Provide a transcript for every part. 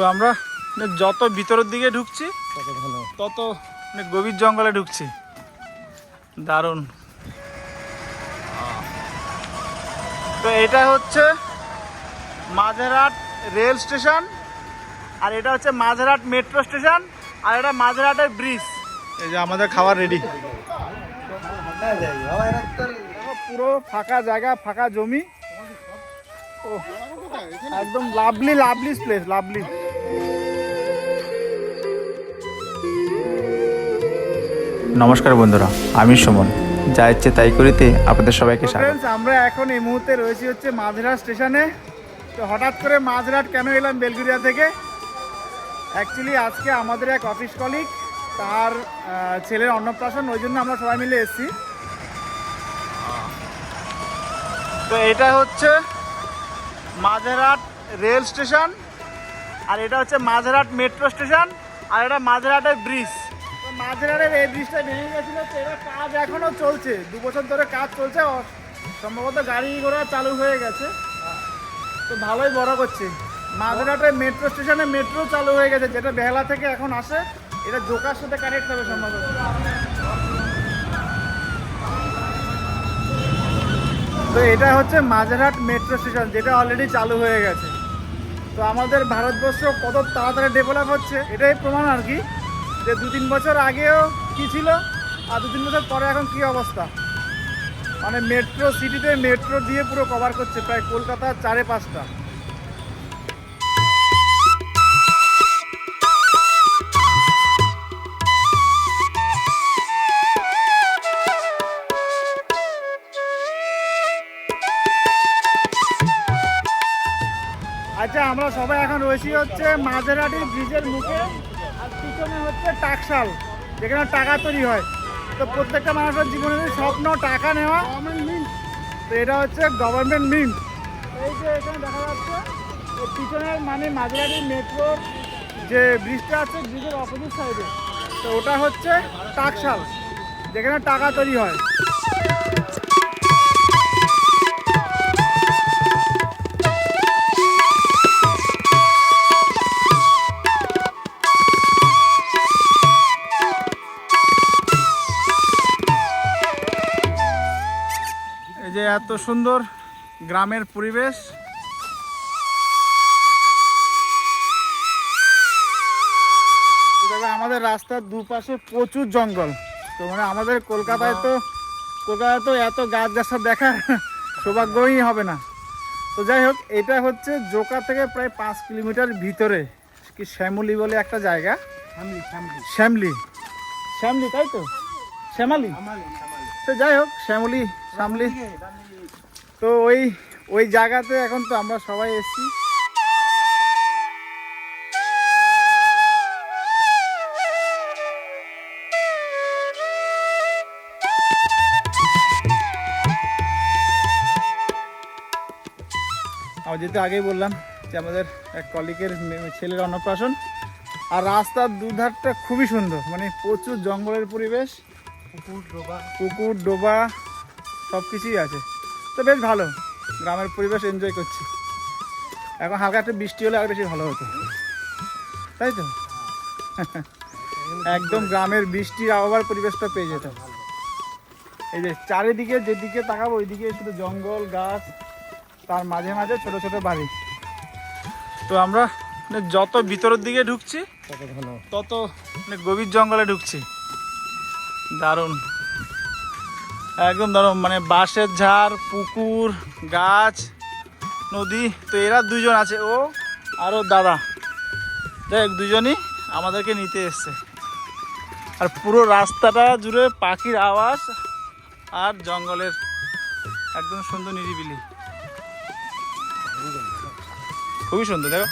তো আমরা যত ভিতরের দিকে ঢুকছি তত মানে গভীর জঙ্গলে ঢুকছি। দারুণ। তো এটা হচ্ছে মাঝেরহাট রেল স্টেশন আর এটা হচ্ছে মাঝেরহাট মেট্রো স্টেশন আর এটা মাঝেরহাটের ব্রিজ। এই যে আমাদের খাবার রেডি পুরো ফাঁকা জায়গা ফাঁকা জমি। ও একদম লাভলি লাভলি প্লেস লাভলি নমস্কার বন্ধুরা, আমি সুমন। যা ইচ্ছে তাই করিতে আপনাদের সবাইকে আমরা এখন এই মুহূর্তে রয়েছি হচ্ছে মাঝরাট স্টেশনে। তো হঠাৎ করে মাঝরাট কেন এলাম বেলগুড়িয়া থেকে? অ্যাকচুয়ালি আজকে আমাদের এক অফিস কলিগ তার ছেলের অন্নপ্রাশন, ওই জন্য আমরা সবাই মিলে এসেছি। তো এটা হচ্ছে মাঝেরহাট রেল স্টেশন, আর এটা হচ্ছে মাঝেরহাট মেট্রো স্টেশন, আর এটা মাঝেরহাটের ব্রিজ তো এই ব্রিজটা ভেঙে গেছিল এটা কাজ এখনও চলছে। দু বছর ধরে কাজ চলছে সম্ভবত গাড়ি ঘোড়া চালু হয়ে গেছে। তো ভালোই বড় করছে। মাঝেরহাটের মেট্রো স্টেশনে মেট্রো চালু হয়ে গেছে, যেটা বেহালা থেকে এখন আসে, এটা জোকার সাথে কানেক্ট হবে সম্ভবত। তো এটা হচ্ছে মাঝেরহাট মেট্রো স্টেশন, যেটা অলরেডি চালু হয়ে গেছে। তো আমাদের ভারতবর্ষ কত তাড়াতাড়ি ডেভেলপ হচ্ছে, এটাই প্রমাণ আর কি। যে দু তিন বছর আগেও কি ছিল আর দু তিন বছর পরে এখন কি অবস্থা? মানে মেট্রো সিটিতে মেট্রো দিয়ে পুরো কভার করছে, প্রায় কলকাতার চারে পাঁচটা। আচ্ছা আমরা সবাই এখন রয়েছি হচ্ছে মাঝেরহাটি ব্রিজের মুখে। হচ্ছে টাকশাল যেখানে টাকা তৈরি হয়। তো প্রত্যেকটা মানুষের জীবনের স্বপ্ন টাকা নেওয়া তো এটা হচ্ছে গভর্নমেন্ট মিন্ট এই যে এখানে দেখা যাচ্ছে পিছনের মানে মাঝরাটি মেট্রোর যে ব্রিজটা আছে ব্রিজের অপোজিট সাইডে তো ওটা হচ্ছে টাকশাল যেখানে টাকা তৈরি হয়। এই যে এত সুন্দর গ্রামের পরিবেশ। আমাদের রাস্তার দুপাশে প্রচুর জঙ্গল। তো মানে আমাদের কলকাতায় তো কলকাতায় তো এত গাছ গাছা দেখা সৌভাগ্যই হবে না। তো যাই হোক এটা হচ্ছে জোকা থেকে প্রায় পাঁচ কিলোমিটার ভিতরে কি শ্যামলি বলে একটা জায়গা। শ্যামলি শ্যামলি। তাই তো? শ্যামালি। তো যাই হোক, শ্যামলি শ্যামলি। তো ওই ওই জায়গাতে এখন তো আমরা সবাই এসছি। আমি যেহেতু আগেই বললাম যে আমাদের এক কলিকের ছেলের অন্নপ্রাশন। আর রাস্তার দুধারটা খুবই সুন্দর মানে প্রচুর জঙ্গলের পরিবেশ। পুকুর ডোবা। সব কিছুই আছে। তো বেশ ভালো। গ্রামের পরিবেশ এনজয় করছি। এখন হালকা একটু বৃষ্টি হলে আর বেশি ভালো হতো। তাই তো? একদম গ্রামের বৃষ্টির আবহাওয়ার পরিবেশটা পেয়ে যেতাম এই যে চারিদিকে যেদিকে তাকাবো ওইদিকে শুধু জঙ্গল গাছ তার মাঝে মাঝে ছোট ছোট বাড়ি। তো আমরা মানে যত ভিতরের দিকে ঢুকছি কত ঘন তত মানে গভীর জঙ্গলে ঢুকছি। দারুণ। একদম দারুণ মানে বাঁশের ঝাড়, পুকুর, গাছ, নদী, তো এরা দুজন আছে। ও আর ওর দাদা। দেখ দুজনই আমাদেরকে নিতে এসছে। আর পুরো রাস্তাটা জুড়ে পাখির আওয়াজ আর জঙ্গলের একদম সুন্দর নিরিবিলি। খুবই সুন্দর, দেখো।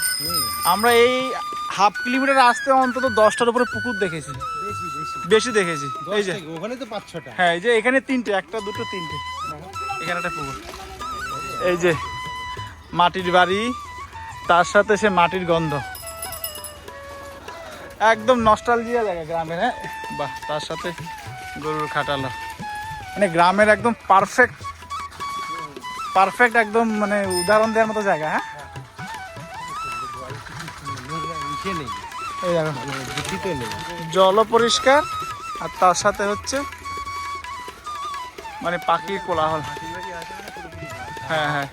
আমরা এই হাফ কিলোমিটার আসতে অন্তত দশটার উপরে পুকুর দেখেছি। বেশি দেখেছি। এই যে। ওখানে তো পাঁচ ছটা। হ্যাঁ এই যে এখানে তিনটে একটা দুটো তিনটে। এখানে একটা পুকুর। এই যে মাটির বাড়ি তার সাথে সে মাটির গন্ধ। একদম নস্টালজিয়া জায়গা গ্রামের হ্যাঁ? বাহ তার সাথে গরুর খাটালো। মানে গ্রামের একদম পারফেক্ট পারফেক্ট একদম মানে উদাহরণ দেওয়ার মতো জায়গা হ্যাঁ? নেই। নেই। জলও পরিষ্কার আর তার সাথে হচ্ছে মানে পাখির কোলাহল। হ্যাঁ হ্যাঁ।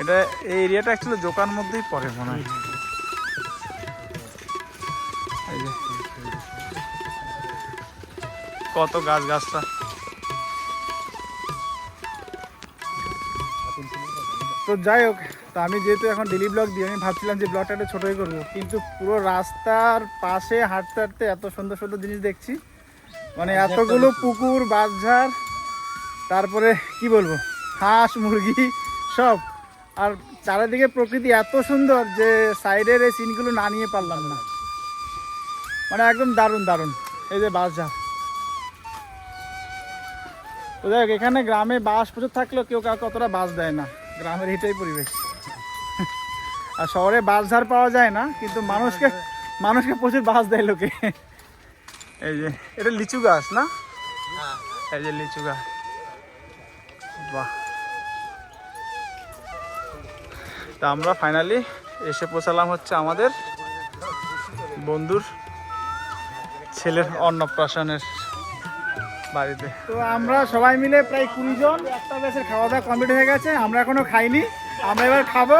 এটা এই এরিয়াটা অ্যাকচুয়ালি জোকার মধ্যেই পড়ে মনে হয়। কত গাছ গাছটা তো যাই হোক তো আমি যেহেতু এখন ডেলি ব্লগ দিই আমি ভাবছিলাম যে ব্লগটা একটু ছোটোই করব। কিন্তু পুরো রাস্তার পাশে হাঁটতে হাঁটতে এত সুন্দর সুন্দর জিনিস দেখছি। মানে এতগুলো পুকুর বাঁশঝাড় তারপরে কি বলব? হাঁস মুরগি সব। আর চারিদিকে প্রকৃতি এত সুন্দর যে সাইডের এই সিনগুলো না নিয়ে পারলাম না। মানে একদম দারুণ দারুণ। এই যে বাঁশঝাড়। তো দেখ এখানে গ্রামে বাস প্রচুর থাকলেও কেউ কাউকে অতটা বাস দেয় না। গ্রামের এটাই পরিবেশ। আর শহরে বাস ঝাড় পাওয়া যায় না, কিন্তু মানুষকে মানুষকে প্রচুর বাস দেয় লোকে। এই যে, এটা লিচু গাছ না? এই যে লিচু গাছ। বাহ। তা আমরা ফাইনালি এসে পৌঁছালাম হচ্ছে আমাদের বন্ধুর ছেলের অন্নপ্রাশনের বাড়িতে। তো আমরা সবাই মিলে প্রায় কুড়ি জন একটা ব্যাচের খাওয়া দাওয়া কমপ্লিট হয়ে গেছে, আমরা এখনও খাইনি। আমরা এবার খাব।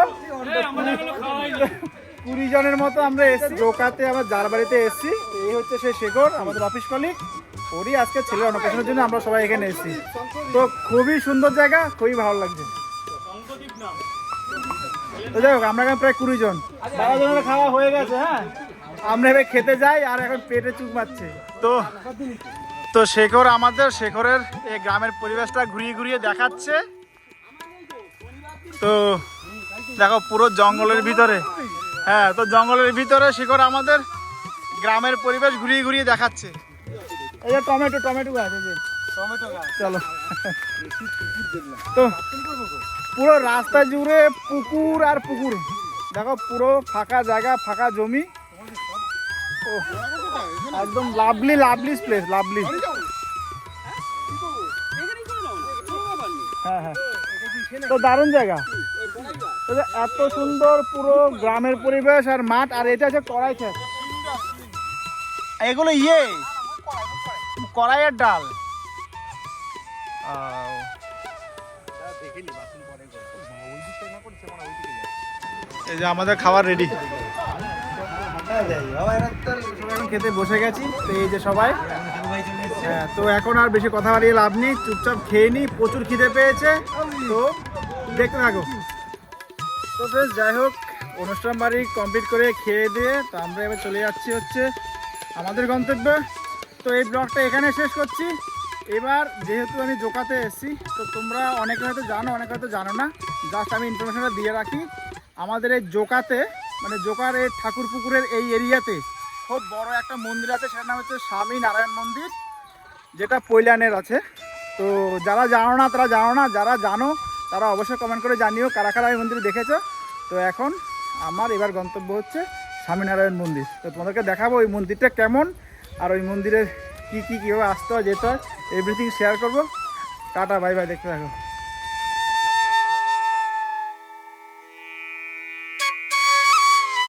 কুড়ি জনের মতো আমরা এসেছি। জোকাতে আমার যার বাড়িতে এসেছি, এই হচ্ছে সে শেখর, আমাদের অফিস কলিগ ওরই আজকে ছেলে অন্নপ্রাশনের জন্য আমরা সবাই এখানে এসেছি। তো খুবই সুন্দর জায়গা, খুবই ভালো লাগছে। তো যাই হোক, আমরা এখন প্রায় কুড়ি জন। বারো জনের খাওয়া হয়ে গেছে হ্যাঁ? আমরা এবার খেতে যাই, আর এখন পেটে চুপ মারছে। তো তো শেখর আমাদের শেখরের এই গ্রামের পরিবেশটা ঘুরিয়ে ঘুরিয়ে দেখাচ্ছে। তো দেখো পুরো জঙ্গলের ভিতরে। হ্যাঁ তো জঙ্গলের ভিতরে শেখর আমাদের গ্রামের পরিবেশ ঘুরিয়ে ঘুরিয়ে দেখাচ্ছে। এই যে টমেটো টমেটো গাছ এই যে। টমেটো গাছ। চলো। তো পুরো রাস্তা জুড়ে পুকুর আর পুকুর। দেখো পুরো ফাঁকা জায়গা ফাঁকা জমি। ও। একদম লাভলি লাভলি প্লেস লাভলি। হ্যাঁ হ্যাঁ তো দারুণ জায়গা। এত সুন্দর পুরো গ্রামের পরিবেশ আর মাঠ আর এটা হচ্ছে কড়াই ক্ষেত এগুলো ইয়ে কড়াইয়ের ডাল। এই যে আমাদের খাবার রেডি খেতে বসে গেছি, তো এই যে সবাই। হ্যাঁ তো এখন আর বেশি কথা বাড়িয়ে লাভ নেই, চুপচাপ খেয়ে নিই প্রচুর খিদে পেয়েছে, তো দেখতে থাকো। তো বেশ, যাই হোক, অনুষ্ঠান বাড়ি কমপ্লিট করে খেয়ে দিয়ে তো আমরা এবার চলে যাচ্ছি হচ্ছে আমাদের গন্তব্যে। তো এই ব্লগটা এখানে শেষ করছি। এবার যেহেতু আমি জোকাতে এসেছি, তো তোমরা অনেকে হয়তো জানো, অনেকে হয়তো জানো না। জাস্ট আমি ইনফরমেশনটা দিয়ে রাখি। আমাদের এই জোকাতে মানে জোকার এই ঠাকুর পুকুরের এই এরিয়াতে খুব বড় একটা মন্দির আছে, সেটার নাম হচ্ছে স্বামী নারায়ণ মন্দির, যেটা পৈলানের আছে। তো যারা জানো না, তারা জানো না, যারা জানো, তারা অবশ্যই কমেন্ট করে জানিও কারা কারা এই মন্দির দেখেছ। তো এখন আমার এবার গন্তব্য হচ্ছে স্বামীনারায়ণ মন্দির। তো তোমাদেরকে দেখাবো ওই মন্দিরটা কেমন, আর ওই মন্দিরের কী কী, কীভাবে আসতে হয়, যেতে হয় এভরিথিং শেয়ার করব। টাটা বাই বাই দেখতে থাকো।